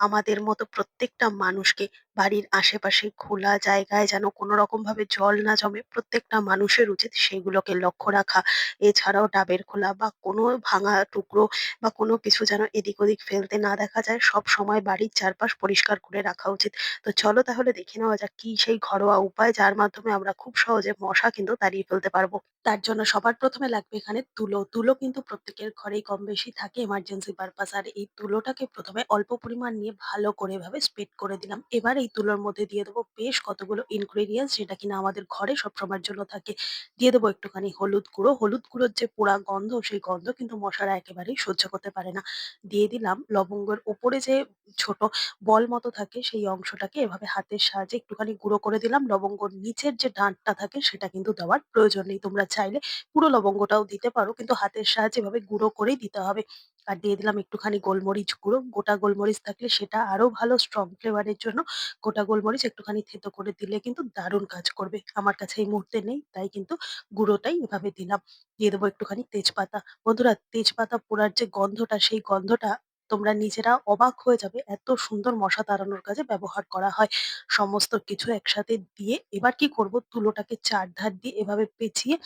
আমাদের মতো প্রত্যেকটা মানুষকে। বাড়ির আশেপাশে খোলা জায়গায় যেন কোনরকমভাবে জল না জমে, প্রত্যেকটা মানুষের উচিত সেগুলোকে লক্ষ্য রাখা। এছাড়াও ডাবের খোলা বা কোনো ভাঙা টুকরো বা কোনো কিছু যেন এদিক ওদিক ফেলতে না দেখা যায়। সবসময় বাড়ির চারপাশ পরিষ্কার করে রাখা উচিত। তো চলো তাহলে দেখে নেওয়া যাক কি সেই ঘরোয়া উপায় যার মাধ্যমে আমরা খুব সহজে মশা কিন্তু তাড়িয়ে ফেলতে পারব। তার জন্য সবার প্রথমে লাগবে এখানে তুলো। তুলো কিন্তু প্রত্যেকের ঘরেই কম বেশি থাকে এমার্জেন্সি পারপাস। আর এই তুলোটাকে প্রথমে অল্প পরিমাণ নিয়ে ভালো করে এভাবে স্প্রেড করে দিলাম। এবার এই তুলোর মধ্যে দিয়ে দেবো বেশ কতগুলো ইনগ্রেডিয়েন্টস যেটা কিনা আমাদের ঘরে সবসময়ের জন্য থাকে। দিয়ে দেবো একটুখানি হলুদ গুঁড়ো। হলুদ গুঁড়োর যে পোড়া গন্ধ, সেই গন্ধ কিন্তু মশারা একেবারেই সহ্য করতে পারে না। দিয়ে দিলাম লবঙ্গের উপরে যে ছোট বল মতো থাকে সেই অংশটাকে এভাবে হাতের সাহায্যে একটুখানি গুঁড়ো করে দিলাম। লবঙ্গর নিচের যে ডাঁটটা থাকে সেটা কিন্তু দেওয়ার প্রয়োজন নেই। তোমরা চাইলে পুরো লবঙ্গটাও দিতে পারো কিন্তু হাতের সাহায্যে এভাবে গুঁড়ো করেই দিতে হবে। আর দিয়ে দিলাম একটুখানি গোলমরিচ গুঁড়ো। গোটা গোলমরিচ থাকলে সেটা আরও ভালো স্ট্রং ফ্লেভারের জন্য গোটা গোলমরিচ একটুখানি থেতো করে দিলে কিন্তু দারুণ কাজ করবে। আমার কাছে এই মুহূর্তে নেই, তাই কিন্তু গুঁড়োটাই এভাবে দিলাম। দিয়ে দেবো একটুখানি তেজপাতা। বন্ধুরা, তেজপাতা পোড়ার যে গন্ধটা, সেই গন্ধটা তোমরা নিজেরা অবাক হয়ে যাবে এত সুন্দর মশা তাড়ানোর কাজে ব্যবহার করা হয়। সমস্ত কিছু একসাথে দিয়ে এবার কি করব তুলোটাকে চারধার দিয়ে এভাবে পেঁচিয়ে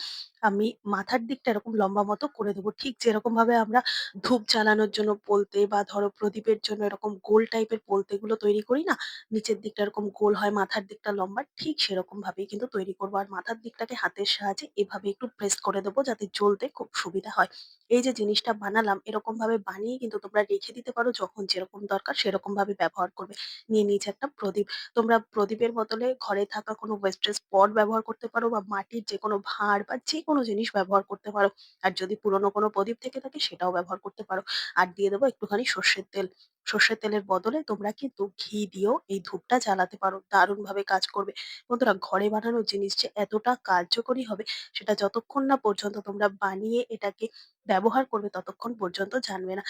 আমি মাথার দিকটা এরকম লম্বা মতো করে দেবো। ঠিক যেরকম ভাবে আমরা ধূপ জ্বালানোর জন্য পোলতে বা ধরো প্রদীপের জন্য এরকম গোল টাইপের পলতেগুলো তৈরি করি না? নিচের দিকটা এরকম গোল হয়, মাথার দিকটা লম্বা, ঠিক সেরকম ভাবেই কিন্তু তৈরি করব আর মাথার দিকটাকে হাতের সাহায্যে এভাবে একটু প্রেস করে দেবো যাতে জ্বলতে খুব সুবিধা হয়। এই যে জিনিসটা বানালাম এরকম ভাবে বানিয়ে কিন্তু তোমরা রেখে দিতে পারো যখন যেরকম দরকার সেরকমভাবে ব্যবহার করবে। নিয়ে নিয়েছি একটা প্রদীপ। তোমরা প্রদীপের বদলে ঘরে থাকা কোনো ওয়েস্টেজ পট ব্যবহার করতে পারো বা মাটির যেকোনো ভাঁড় বা যেকোনো জিনিস ব্যবহার করতে পারো। আর যদি পুরনো কোনো প্রদীপ থেকে থাকে সেটাও ব্যবহার করতে পারো। আর দিয়ে দেবো একটুখানি সর্ষের তেল। সর্ষের তেলের বদলে তোমরা কিন্তু ঘি দিয়েও এই ধূপটা জ্বালাতে পারো। দারুণভাবে কাজ করবে। বন্ধুরা, ঘরে বানানো জিনিস যে এতটা কার্যকরী হবে সেটা যতক্ষণ না পর্যন্ত তোমরা বানিয়ে এটাকে ব্যবহার করবে ততক্ষণ পর্যন্ত জানবে না।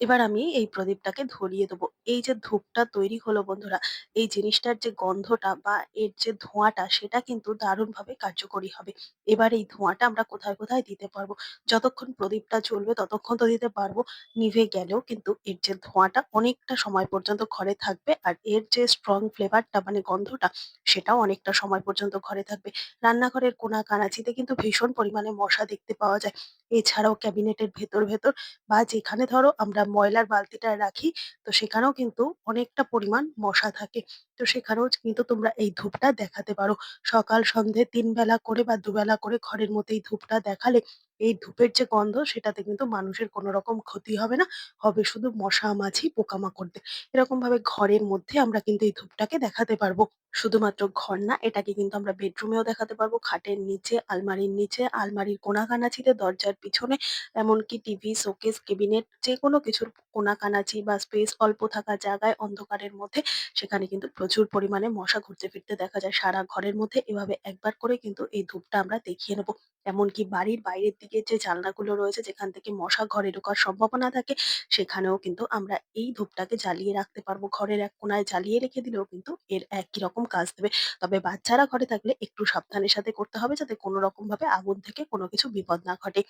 এবার আমি এই প্রদীপটাকে ধরিয়ে দেবো। এই যে ধূপটা তৈরি হলো বন্ধুরা, এই জিনিসটার যে গন্ধটা বা এর যে ধোঁয়াটা সেটা কিন্তু দারুণভাবে কার্যকরী হবে। এবার এই ধোঁয়াটা আমরা কোথায়, কোথায় দিতে পারব? যতক্ষণ প্রদীপটা জ্বলবে ততক্ষণ তো দিতে পারব। নিভে গেলেও কিন্তু এর যে ধোঁয়াটা অনেকটা সময় পর্যন্ত ঘরে থাকবে। আর এর যে স্ট্রং ফ্লেভারটা মানে গন্ধটা সেটাও অনেকটা সময় পর্যন্ত ঘরে থাকবে। রান্নাঘরের কোণা-কানাচিতে কিন্তু ভীষণ পরিমাণে মশা দেখতে পাওয়া যায়। এছাড়াও ক্যাবিনেটের ভেতর, ভেতর বা যেখানে ধরো আমরা ময়লার বালতিটা রাখি তো সেখানেও কিন্তু অনেকটা পরিমাণ মশা থাকে। তো সেখানেও কিন্তু তোমরা এই ধূপটা দেখাতে পারো। সকাল সন্ধে ৩ বেলা করে বা দুবেলা করে ঘরের মধ্যে এই ধূপটা দেখালে এই ধূপের যে গন্ধ সেটাতে কিন্তু মানুষের কোনো রকম ক্ষতি হবে না। হবে শুধু মশা, মাছি, পোকামাকড়দের। এরকম ভাবে ঘরের মধ্যে আমরা কিন্তু এই ধূপটাকে দেখাতে পারব। শুধুমাত্র ঘর না এটাকে কিন্তু আমরা বেডরুমেও দেখাতে পারব। খাটের নিচে, আলমারির নিচে, আলমারির কোণা-কানাচিতে, দরজার পিছনে এমনকি টিভি, শোকেস, কেবিনেট যেকোনো কিছুর কোণা-কানাচি বা স্পেস অল্প থাকা জায়গায় অন্ধকারের মধ্যে সেখানে কিন্তু প্রচুর পরিমাণে মশা ঘুরতে ফিরতে দেখা যায়। সারা ঘরের মধ্যে এভাবে একবার করে কিন্তু এই ধূপটা আমরা দেখিয়ে নেব এমনকি বাড়ির বাইরের দিকে যে জানলাগুলো রয়েছে যেখান থেকে মশা ঘরে ঢোকার সম্ভাবনা থাকে সেখানেও কিন্তু আমরা এই ধূপটাকে জ্বালিয়ে রাখতে পারব। ঘরের এক কোনায় জ্বালিয়ে রেখে দিলেও কিন্তু এর একই রকম কাজ দেবে। তবে বাচ্চারা ঘরে থাকলে একটু সাবধানের সাথে করতে হবে যাতে কোনো রকম ভাবে আগুন থেকে কোনো কিছু বিপদ না ঘটে।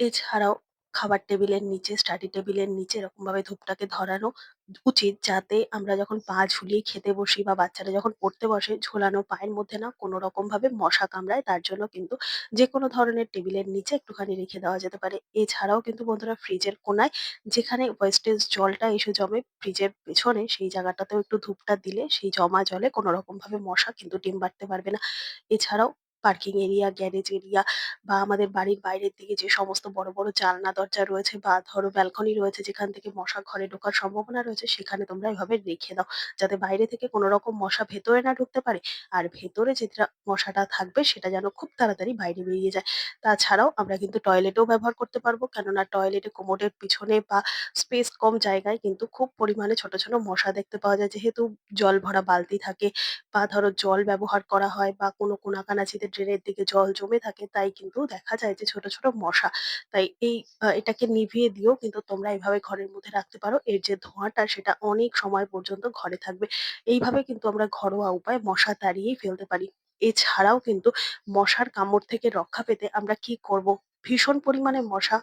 এছাড়াও খাবার টেবিলের নিচে, স্টাডি টেবিলের নিচে এরকমভাবে ধূপটাকে ধরানো উচিত যাতে আমরা যখন পা ঝুলিয়ে খেতে বসি বা বাচ্চারা যখন পড়তে বসে ঝোলানো পায়ের মধ্যে না কোনো রকমভাবে মশা কামড়ায় তার জন্য কিন্তু যেকোনো ধরনের টেবিলের নিচে একটুখানি রেখে দেওয়া যেতে পারে। এছাড়াও কিন্তু বন্ধুরা ফ্রিজের কোণায় যেখানে ওয়েস্টেজ জলটা এসে জমে ফ্রিজের পেছনে সেই জায়গাটাতেও একটু ধূপটা দিলে সেই জমা জলে কোনো রকমভাবে মশা কিন্তু ডিম বাড়তে পারবে না। এছাড়াও পার্কিং এরিয়া, গ্যারেজ এরিয়া বা আমাদের বাড়ির বাইরের দিকে যে সমস্ত বড়, বড় জানলা দরজা রয়েছে বা ধরো ব্যালকনি রয়েছে যেখান থেকে মশা ঘরে ঢোকার সম্ভাবনা রয়েছে সেখানে তোমরা এভাবে রেখে দাও। যাতে বাইরে থেকে কোনো রকম মশা ভেতরে না ঢুকতে পারে। আর ভেতরে যেটা মশাটা থাকবে সেটা যেন খুব তাড়াতাড়ি বাইরে বেরিয়ে যায়। তাছাড়াও আমরা কিন্তু টয়লেটেও ব্যবহার করতে পারব। কেননা টয়লেটে কোমোডের পিছনে বা স্পেস কম জায়গায় কিন্তু খুব পরিমাণে ছোট, ছোট মশা দেখতে পাওয়া যায়। যেহেতু জল ভরা বালতি থাকে বা ধরো জল ব্যবহার করা হয় বা কোনো কোনাকানাচিতে ড্রেনের দিকে জল জমে থাকে তাই কিন্তু দেখা যায় যে ছোট, ছোট মশা। তাই এই এটাকে নিভিয়ে দিয়েও কিন্তু তোমরা এভাবে ঘরের মধ্যে রাখতে পারো। এর যে ধোঁয়াটা সেটা অনেক সময় পর্যন্ত ঘরে থাকবে। এইভাবে কিন্তু আমরা ঘরোয়া উপায়ে মশা তাড়িয়েই ফেলতে পারি। এছাড়াও কিন্তু মশার কামড় থেকে রক্ষা পেতে আমরা কি করব? ভীষণ পরিমাণে মশা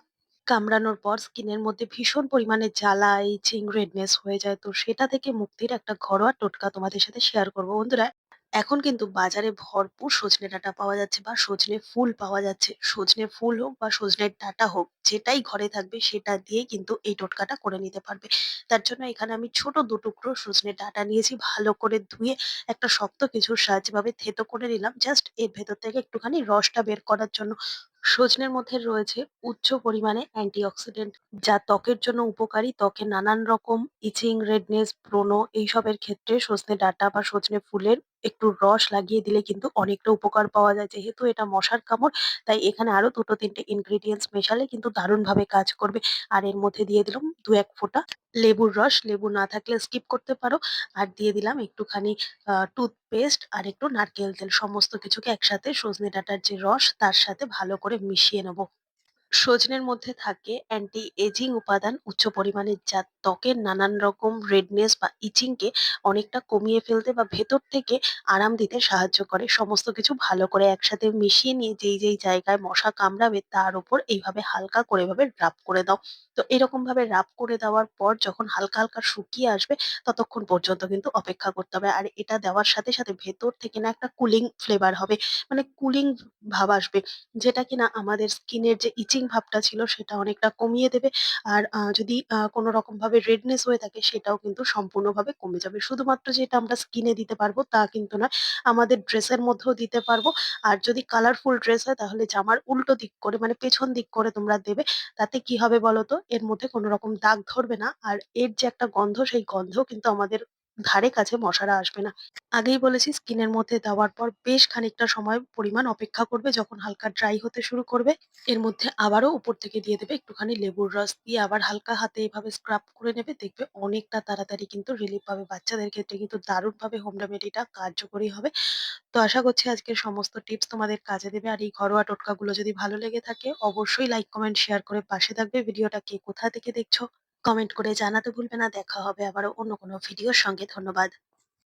কামড়ানোর পর স্কিনের মধ্যে ভীষণ পরিমাণে জ্বালা, ইচিং, রেডনেস হয়ে যায়। তো সেটা থেকে মুক্তির একটা ঘরোয়া টোটকা তোমাদের সাথে শেয়ার করব। বন্ধুরা এখন কিন্তু বাজারে ভরপুর সজনে ডাঁটা পাওয়া যাচ্ছে বা সজনে ফুল পাওয়া যাচ্ছে। সজনে ফুল হোক বা সজনের ডাঁটা হোক, যেটাই ঘরে থাকবে সেটা দিয়ে কিন্তু এই টোটকাটা করে নিতে পারবে। তার জন্য এখানে আমি ছোট দু টুকরো সজনে ডাঁটা নিয়েছি। ভালো করে ধুয়ে একটা শক্ত কিছুর সাহায্যে এভাবে থেঁতো করে নিলাম। জাস্ট এর ভেতর থেকে একটুখানি রসটা বের করার জন্য। সজনের মধ্যে রয়েছে উচ্চ পরিমাণে অ্যান্টিঅক্সিডেন্ট যা ত্বকের জন্য উপকারী। ত্বকে নানান রকম ইচিং, রেডনেস, ব্রণ এইসবের ক্ষেত্রে সজনে ডাঁটা বা সজনে ফুলের একটু রস লাগিয়ে দিলে কিন্তু অনেকটা উপকার পাওয়া যায়। যেহেতু এটা মশার কামড় তাই এখানে আরও ২ টো ৩ ইনগ্রিডিয়েন্টস মেশালে কিন্তু দারুণভাবে কাজ করবে। আর এর মধ্যে দিয়ে দিলাম ২-১ ফোঁটা লেবুর রস। লেবু না থাকলে স্কিপ করতে পারো। আর দিয়ে দিলাম একটুখানি টুথপেস্ট আর একটু নারকেল তেল। সমস্ত কিছুকে একসাথে সজনে ডাটার যে রস, তার সাথে ভালো করে মিশিয়ে নেব। সজনের মধ্যে থাকে অ্যান্টি এজিং উপাদান উচ্চ পরিমাণে যা ত্বকের নানান রকম রেডনেস বা ইচিং কে অনেকটা কমিয়ে ফেলতে বা ভেতর থেকে আরাম দিতে সাহায্য করে। সমস্ত কিছু ভালো করে একসাথে মিশিয়ে নিয়ে যেই, যেই জায়গায় মশা কামড়াবে তার উপর এইভাবে হালকা করে এভাবে রাব করে দাও। তো এরকমভাবে রাব করে দেওয়ার পর যখন হালকা, হালকা শুকিয়ে আসবে ততক্ষণ পর্যন্ত কিন্তু অপেক্ষা করতে হবে। আর এটা দেওয়ার সাথে, সাথে ভেতর থেকে না একটা কুলিং ফ্লেভার হবে। মানে কুলিং ভাব আসবে। যেটা কিনা আমাদের স্কিনের যে ইচিং ভাবটা ছিল সেটা অনেকটা কমিয়ে দেবে। আর যদি কোনো রকমভাবে রেডনেস হয়ে থাকে সেটাও কিন্তু সম্পূর্ণভাবে কমে যাবে। শুধুমাত্র যেটা আমরা স্কিনে দিতে পারব তা কিন্তু নয়। আমাদের ড্রেসের মধ্যেও দিতে পারব। আর যদি কালারফুল ড্রেস হয় তাহলে জামার উল্টো দিক করে মানে পেছন দিক করে তোমরা দেবে। তাতে কি হবে বলো তো? এর মধ্যে কোনো রকম দাগ ধরবে না। আর এর যে একটা গন্ধ সেই গন্ধেও কিন্তু আমাদের ধারে কাছে মশারা আসবে না। আগেই বলেছি স্কিনের মধ্যে দেওয়ার পর বেশ খানিকটা সময় পরিমাণ অপেক্ষা করবে। যখন হালকা ড্রাই হতে শুরু করবে, এর মধ্যে আবারও উপর থেকে দিয়ে দেবে একটুখানি লেবুর রস দিয়ে আবার হালকা হাতে এভাবে স্ক্রাব করে নেবে। দেখবে অনেকটা তাড়াতাড়ি কিন্তু রিলিফ পাবে। বাচ্চাদের ক্ষেত্রে কিন্তু দারুণভাবে হোম রেমেডিটা কার্যকরী হবে। তো আশা করছি আজকের সমস্ত টিপস তোমাদের কাজে দেবে। আর এই ঘরোয়া টোটকাগুলো যদি ভালো লেগে থাকে অবশ্যই লাইক, কমেন্ট, শেয়ার করে পাশে থাকবে। ভিডিওটা কে কোথা থেকে দেখছ কমেন্ট করে জানাতে ভুলবে না। দেখা হবে আবারও অন্য কোনো ভিডিওর সঙ্গে। ধন্যবাদ।